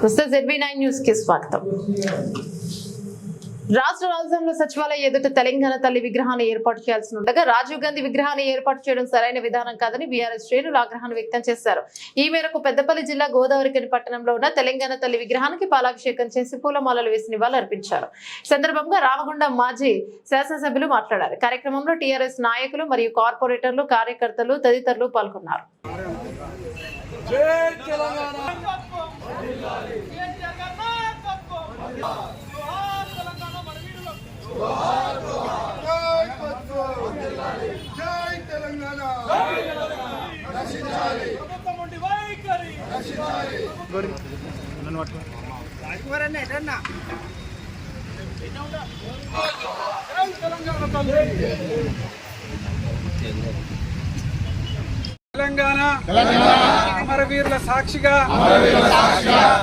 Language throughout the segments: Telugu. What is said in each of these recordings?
నమస్తే జెడ్బీ నైన్ న్యూస్కి స్వాగతం. రాష్ట్ర రాజధానిలో సచివాలయ ఎదుట తెలంగాణ తల్లి విగ్రహాన్ని ఏర్పాటు చేయాల్సి ఉండగా రాజీవ్ గాంధీ విగ్రహాన్ని ఏర్పాటు చేయడం సరైన విధానం కాదని బీఆర్ఎస్ శ్రేణులు ఆగ్రహాన్ని వ్యక్తం చేశారు. ఈ మేరకు పెద్దపల్లి జిల్లా గోదావరికని పట్టణంలో ఉన్న తెలంగాణ తల్లి విగ్రహానికి పాలాభిషేకం చేసి పూలమాలలు వేసి నివాళులర్పించారు అర్పించారు. సందర్భంగా రామగుండ మాజీ శాసనసభ్యులు మాట్లాడారు. కార్యక్రమంలో టీఆర్ఎస్ నాయకులు మరియు కార్పొరేటర్లు కార్యకర్తలు తదితరులు పాల్గొన్నారు. జై తెలంగాణ ప్రభుత్వం ఉండి వైఖరి జై తెలంగాణ తల్లి తెలంగాణ. అమరవీరుల సాక్షిగా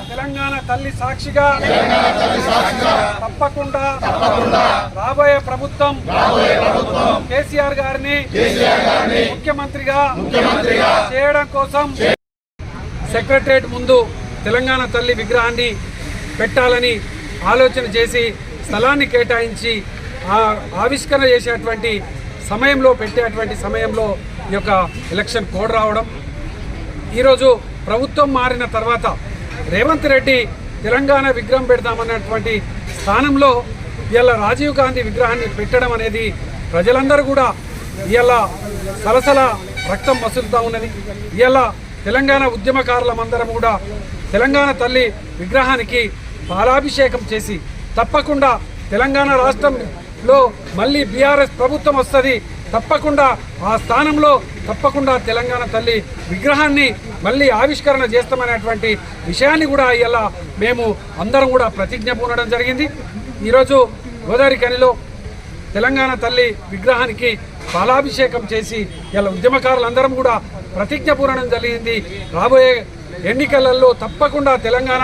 తెలంగాణ తల్లి సాక్షిగా తప్పకుండా రాబోయే ప్రభుత్వం కేసీఆర్ గారిని ముఖ్యమంత్రిగా చేయడం కోసం సెక్రటరేట్ ముందు తెలంగాణ తల్లి విగ్రహాన్ని పెట్టాలని ఆలోచన చేసి స్థలాన్ని కేటాయించి ఆవిష్కరణ చేసేటువంటి సమయంలో పెట్టేటువంటి సమయంలో ఈ యొక్క ఎలక్షన్ కోడ్ రావడం ఈరోజు ప్రభుత్వం మారిన తర్వాత రేవంత్ రెడ్డి తెలంగాణ విగ్రహం పెడతామన్నటువంటి స్థానంలో ఇవాళ రాజీవ్ గాంధీ విగ్రహాన్ని పెట్టడం అనేది ప్రజలందరూ కూడా ఇవాళ సలసల రక్తం మసులుతూ ఉన్నది. ఇవాళ తెలంగాణ ఉద్యమకారులమందరం కూడా తెలంగాణ తల్లి విగ్రహానికి పాలాభిషేకం చేసి తప్పకుండా తెలంగాణ రాష్ట్రంలో మళ్ళీ బీఆర్ఎస్ ప్రభుత్వం వస్తుంది. తప్పకుండా ఆ స్థానంలో తప్పకుండా తెలంగాణ తల్లి విగ్రహాన్ని మళ్ళీ ఆవిష్కరణ చేస్తామనేటువంటి విషయాన్ని కూడా ఇలా మేము అందరం కూడా ప్రతిజ్ఞ పూనడం జరిగింది. ఈరోజు గోదావరి కనిలో తెలంగాణ తల్లి విగ్రహానికి పాలాభిషేకం చేసి ఇలా ఉద్యమకారులందరం కూడా ప్రతిజ్ఞ పూరణం జరిగింది. రాబోయే ఎన్నికలలో తప్పకుండా తెలంగాణ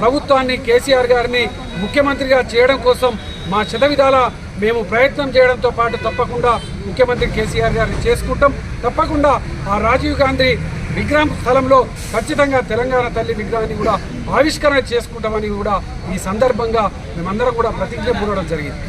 ప్రభుత్వాన్ని కేసీఆర్ గారిని ముఖ్యమంత్రిగా చేయడం కోసం మా విధాల మేము ప్రయత్నం చేయడంతో పాటు తప్పకుండా ముఖ్యమంత్రి కేసీఆర్ గారిని చేసుకుంటాం. తప్పకుండా ఆ రాజీవ్ గాంధీ విగ్రహం స్థలంలో ఖచ్చితంగా తెలంగాణ తల్లి విగ్రహాన్ని కూడా ఆవిష్కరణ చేసుకుంటామని కూడా ఈ సందర్భంగా మేమందరం కూడా ప్రతిజ్ఞ పూడడం జరిగింది.